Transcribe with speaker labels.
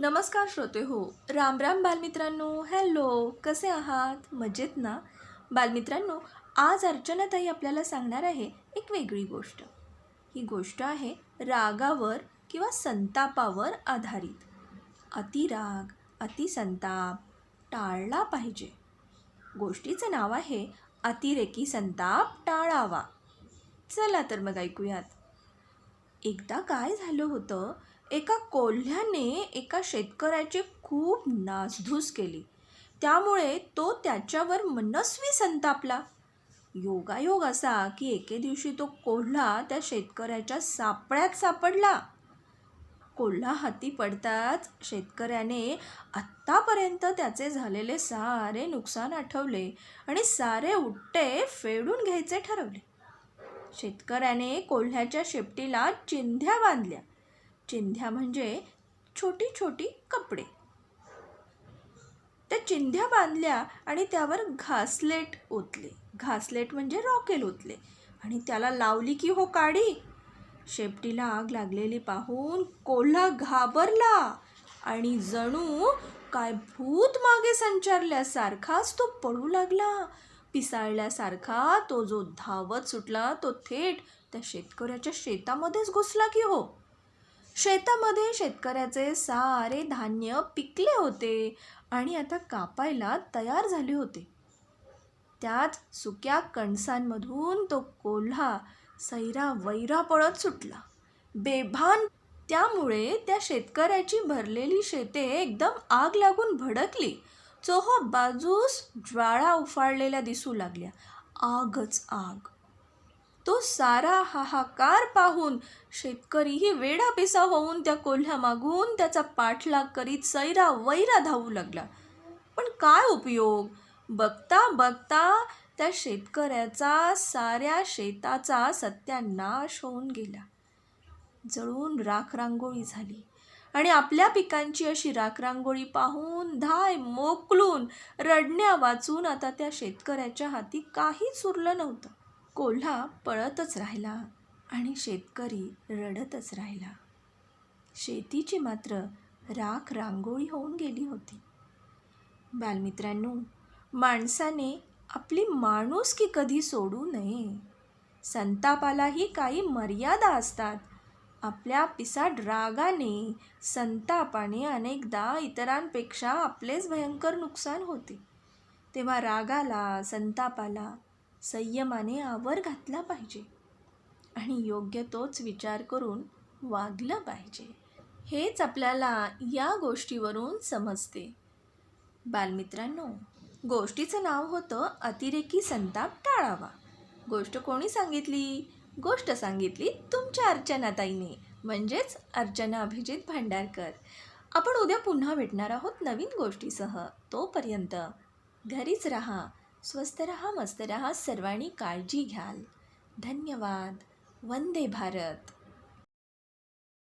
Speaker 1: नमस्कार श्रोते हो राम राम बालमित्रांनो हॅलो कसे आहात? मजेत ना? बालमित्रांनो आज अर्चनाताई आपल्याला सांगणार आहे एक वेगळी गोष्ट. ही गोष्ट आहे रागावर किंवा संतापावर आधारित. अतिराग अतिसंताप टाळला पाहिजे. गोष्टीचं नाव आहे अतिरेकी संताप टाळावा. चला तर मग ऐकूयात. एकदा काय झालं होतं? एका कोल्ह्याने एका शेतकऱ्याची खूप नासधूस केली. त्यामुळे तो त्याच्यावर मनस्वी संतापला. योगायोग असा की एके दिवशी तो कोल्हा त्या शेतकऱ्याच्या सापळ्यात सापडला. कोल्हा हाती पडताच शेतकऱ्याने आत्तापर्यंत त्याचे झालेले सारे नुकसान आठवले आणि सारे उट्टे फेडून घ्यायचे ठरवले. शेतकऱ्याने कोल्ह्याच्या शेपटीला चिंध्या बांधल्या. चिंध्या म्हणजे छोटी छोटी कपडे. त्या चिंध्या बांधल्या आणि त्यावर घासलेट ओतले. घासलेट म्हणजे रॉकेल ओतले. आणि त्याला लावली की हो काडी. शेपटीला आग लागलेली पाहून कोल्हा घाबरला आणि जणू काय भूत मागे संचारल्यासारखाच तो पळू लागला. पिसाळल्यासारखा तो जो धावत सुटला तो थेट त्या शेतकऱ्याच्या शेतामध्येच घुसला की हो. शेतामध्ये शेतकऱ्याचे सारे धान्य पिकले होते आणि आता कापायला तयार झाले होते. त्याच सुक्या कणसांमधून तो कोल्हा सैरा वैरा पळत सुटला. बेभान त्यामुळे त्या शेतकऱ्याची भरलेली शेते एकदम आग लागून भडकली. चोहो बाजूस ज्वाळा उफाळलेल्या दिसू लागल्या. आगच आग. तो सारा हाहाकार पाहून शेतकरीही वेडापिसा होऊन त्या कोल्ह्यामागून त्याचा पाठलाग करीत सैरा वैरा धावू लागला. पण काय उपयोग? बघता बघता त्या शेतकऱ्याचा साऱ्या शेताचा सत्यानाश होऊन गेला. जळून राखरांगोळी झाली आणि आपल्या पिकांची अशी राखरांगोळी पाहून धाय मोकलून रडण्या वाचून आता त्या शेतकऱ्याच्या हाती काहीच उरलं नव्हतं. कोल्हा पळतच राहिला आणि शेतकरी रडतच राहिला. शेतीची मात्र राख रांगोळी होऊन गेली होती. बालमित्रांनो माणसाने आपली माणूस की कधी सोडू नये. संतापालाही काही मर्यादा असतात. आपल्या पिसाट रागाने संतापाने अनेकदा इतरांपेक्षा आपलेच भयंकर नुकसान होते. तेव्हा रागाला संतापाला संयमाने आवर घातला पाहिजे. आणि योग्य तोच विचार करून वागलं पाहिजे. हेच आपल्याला या गोष्टीवरून समजते. बालमित्रांनो गोष्टीचं नाव होतं अतिरेकी संताप टाळावा. गोष्ट कोणी सांगितली? गोष्ट सांगितली तुमच्या अर्चनाताईने म्हणजेच अर्चना अभिजित भांडारकर. आपण उद्या पुन्हा भेटणार आहोत नवीन गोष्टीसह. तोपर्यंत घरीच रहा. स्वस्त रहा मस्त रहा सर्वांनी काळजी घ्याल. धन्यवाद. वंदे भारत.